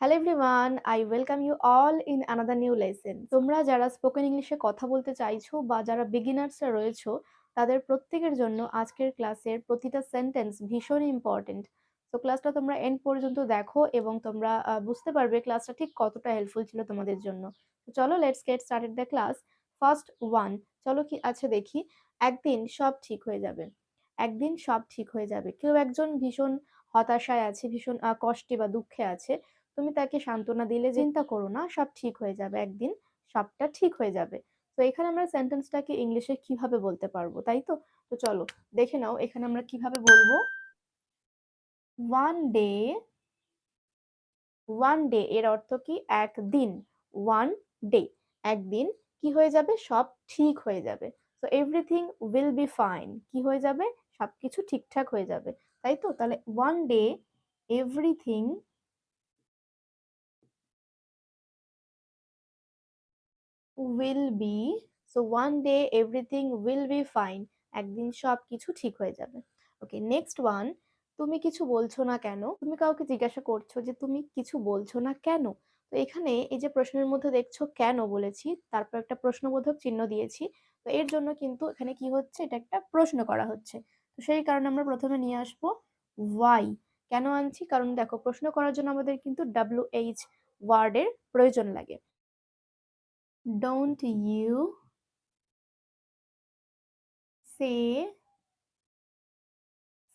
Hello everyone I welcome you all in another new lesson তোমরা যারা spoken ইংলিশে কথা বলতে চাইছো বা যারা বিগিনার্সরা রয়েছো, তাদের প্রত্যেকের জন্য আজকের ক্লাসের প্রতিটা সেন্টেন্স ভীষণ ইম্পর্টেন্ট তো ক্লাসটা তোমরা এন্ড পর্যন্ত দেখো এবং তোমরা বুঝতে পারবে ক্লাসটা ঠিক কতটা হেল্পফুল ছিল তোমাদের জন্য। তো চলো let's get started the class first one চলো কি আছে দেখি। একদিন সব ঠিক হয়ে যাবে। একদিন সব ঠিক হয়ে যাবে। কেউ একজন ভীষণ হতাশায় আছে, ভীষণ কষ্টে বা দুঃখে আছে। তুমি তাকে সান্ত্বনা দিলে চিন্তা করো না, সব ঠিক হয়ে যাবে, একদিন সবটা ঠিক হয়ে যাবে। তো এখানে আমরা সেন্টেন্সটাকে ইংলিশে কীভাবে বলতে পারব, তাই তো? তো চলো, দেখে নাও এখানে আমরা কীভাবে বলব। ওয়ান ডে ওয়ান ডে এর অর্থ কি? একদিন। ওয়ান ডে একদিন কি হয়ে যাবে? সব ঠিক হয়ে যাবে। তো এভরিথিং উইল বি ফাইন কি হয়ে যাবে? সবকিছু ঠিকঠাক হয়ে যাবে, তাই তো? তাহলে one day everything will be, so one day everything will be fine, একদিন সব কিছু ঠিক হয়ে যাবে। ওকে নেক্সট ওয়ান তুমি কিছু বলছো না কেন? তুমি কাউকে জিজ্ঞাসা করছ যে তুমি কিছু বলছো না কেন? তো এখানে এই যে প্রশ্নের মধ্যে দেখছ কেন বলেছি, তারপর একটা প্রশ্নবোধক চিহ্ন দিয়েছি, তো এর জন্য কিন্তু এখানে কি হচ্ছে, এটা একটা প্রশ্ন করা হচ্ছে। তো সেই কারণে আমরা প্রথমে নিয়ে আসব ওয়াই কেন আনছি? কারণ দেখো, প্রশ্ন করার জন্য আমাদের কিন্তু ডাব্লিউ এইচ ওয়ার্ডের প্রয়োজন লাগে। Don't you say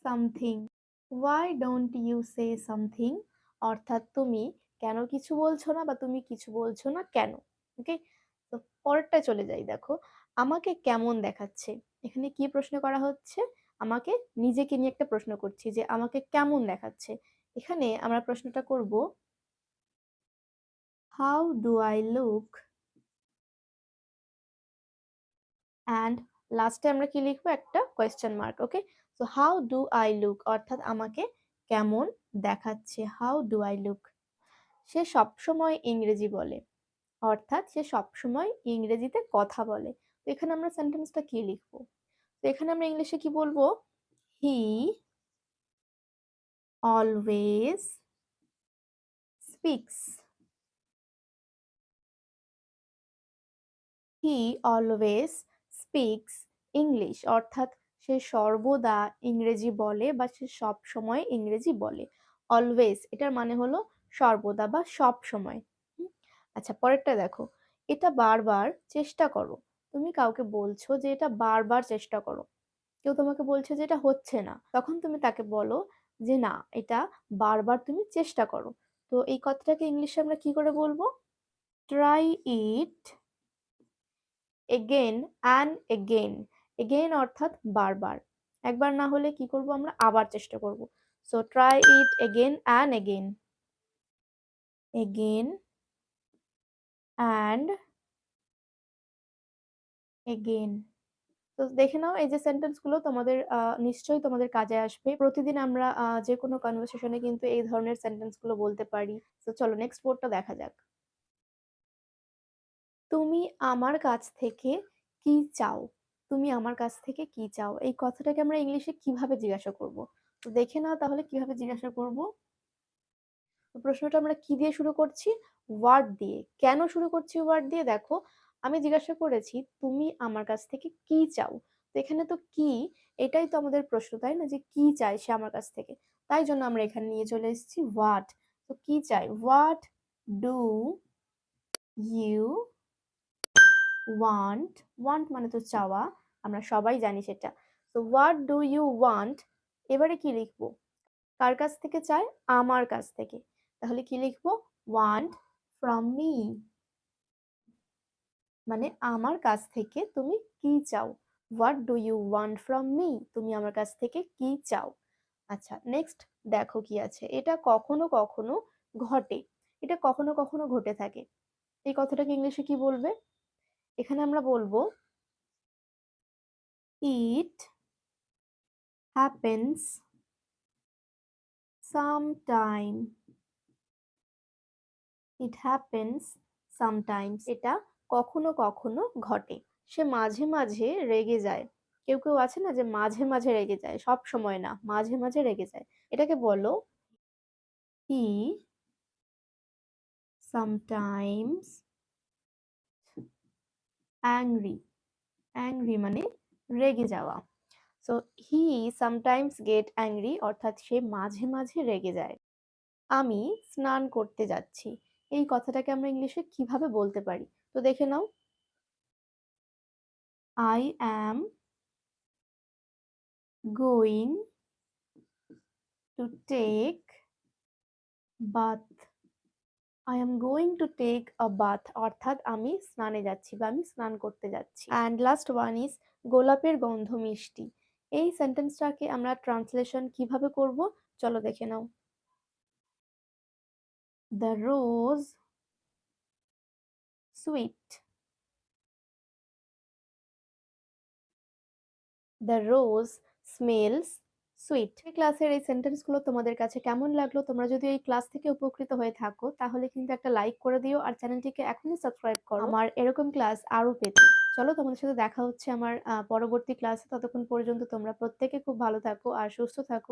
something? Why don't you say something? অর্থাৎ তুমি কেন কিছু বলছো না বা তুমি কিছু বলছো না কেন? ওকে তো পরেরটা চলে যাই, দেখো। আমাকে কেমন দেখাচ্ছে? এখানে কি প্রশ্ন করা হচ্ছে? আমাকে নিজেকে নিয়ে একটা প্রশ্ন করছি যে আমাকে কেমন দেখাচ্ছে? এখানে আমরা প্রশ্নটা করব how do I look and লাস্টে আমরা কি লিখব? একটা question mark okay so how do I look অর্থাৎ আমাকে কেমন দেখাচ্ছে? হাউ ডু আই লুক সে সবসময় ইংরেজি বলে। অর্থাৎ সে সবসময় ইংরেজিতে কথা বলে। তো এখানে আমরা সেন্টেন্সটা কি লিখব? তো এখানে আমরা ইংলিশে কি বলব? He always speaks he always speaks English অর্থাৎ সে সর্বদা ইংরেজি বলে বা সে সব সময় ইংরেজি বলে। অলওয়েজ এটার মানে হলো সর্বদা বা সব সময়। আচ্ছা পরেরটা দেখো। এটা বারবার চেষ্টা করো। তুমি কাউকে বলছো যে এটা বারবার চেষ্টা করো। কেউ তোমাকে বলছে যে এটা হচ্ছে না। তখন তুমি তাকে বলো যে না, এটা বারবার তুমি চেষ্টা করো। তো এই কথাটাকে ইংলিশে আমরা কি করে বলব? Try it again and again again অর্থাৎ বারবার। একবার না হলে কি করব আমরা? আবার চেষ্টা করব। So try it again and again again and again তো দেখে নাও এই যে সেন্টেন্সগুলো তোমাদের নিশ্চয়ই তোমাদের কাজে আসবে। প্রতিদিন আমরা যে কোনো কনভারসেশনে কিন্তু এই ধরনের সেন্টেন্সগুলো বলতে পারি। তো চলো নেক্সট বোর্ডটা দেখা যাক। তুমি আমার কাছ থেকে কি চাও? তুমি আমার কাছ থেকে কি চাও? এই কথাটাকে আমরা ইংলিশে কীভাবে জিজ্ঞাসা করব? তো দেখে নাও তাহলে কীভাবে জিজ্ঞাসা করব। প্রশ্নটা আমরা কি দিয়ে শুরু করছি? ওয়ার্ড দিয়ে। কেন শুরু করছি ওয়ার্ড দিয়ে? দেখো, আমি জিজ্ঞাসা করেছি, তুমি আমার কাছ থেকে কি চাও? তো এখানে তো কি, এটাই তো আমাদের প্রশ্ন, তাই না? যে কি চাই সে আমার কাছ থেকে? তাই জন্য আমরা এখানে নিয়ে চলে এসেছি হোয়াট তো কি চাই? What do you want want মানে তো চাওয়া, আমরা সবাই জানি সেটা। তো হোয়াট ডু ইউ ওয়ান্ট এবারে কি লিখব? কার কাছ থেকে চাই? আমার কাছ থেকে। তাহলে কি লিখব? ওয়ান্ট ফ্রম মি মানে আমার কাছ থেকে তুমি কি চাও? What do you want from me তুমি আমার কাছ থেকে কি চাও? আচ্ছা নেক্সট দেখো কি আছে। এটা কখনো কখনো ঘটে। এটা কখনো কখনো ঘটে থাকে। এই কথাটাকে ইংলিশে কি বলবে? এখানে আমরা বলব it happens sometime it happens sometimes এটা কখনো কখনো ঘটে। সে মাঝে মাঝে রেগে যায়। কেউ কেউ আছে না যে মাঝে মাঝে রেগে যায়, সব সময় না, মাঝে মাঝে রেগে যায়। এটাকে বলো হি সামটাইমস অ্যাংরি অ্যাংরি মানে রেগে যাওয়া। So he sometimes get angry অর্থাৎ সে মাঝে মাঝে রেগে যায়। আমি স্নান করতে যাচ্ছি। এই কথাটাকে আমরা ইংলিশে কীভাবে বলতে পারি? তো দেখে নাও। I am going to take bath I am going to take a bath অর্থাৎ আমি স্নানে যাচ্ছি বা আমি স্নান করতে যাচ্ছি। অ্যান্ড লাস্ট ওয়ান ইজ গোলাপের গন্ধ মিষ্টি। এই সেন্টেন্সটাকে আমরা ট্রান্সলেশন কীভাবে করব? চলো দেখে নাও। The rose sweet the rose smells sweet এই ক্লাসের এই সেন্টেন্সগুলো তোমাদের কাছে কেমন লাগল? তোমরা যদি এই ক্লাস থেকে উপকৃত হয়ে থাকো তাহলে কিন্তু একটা লাইক করে দিও আর চ্যানেলটিকে এখনই সাবস্ক্রাইব করো। আমার এরকম ক্লাস আরও পেতে। চলো তোমাদের সাথে দেখা হচ্ছে আমার পরবর্তী ক্লাসে ততক্ষণ পর্যন্ত তোমরা প্রত্যেকে খুব ভালো থাকো আর সুস্থ থাকো।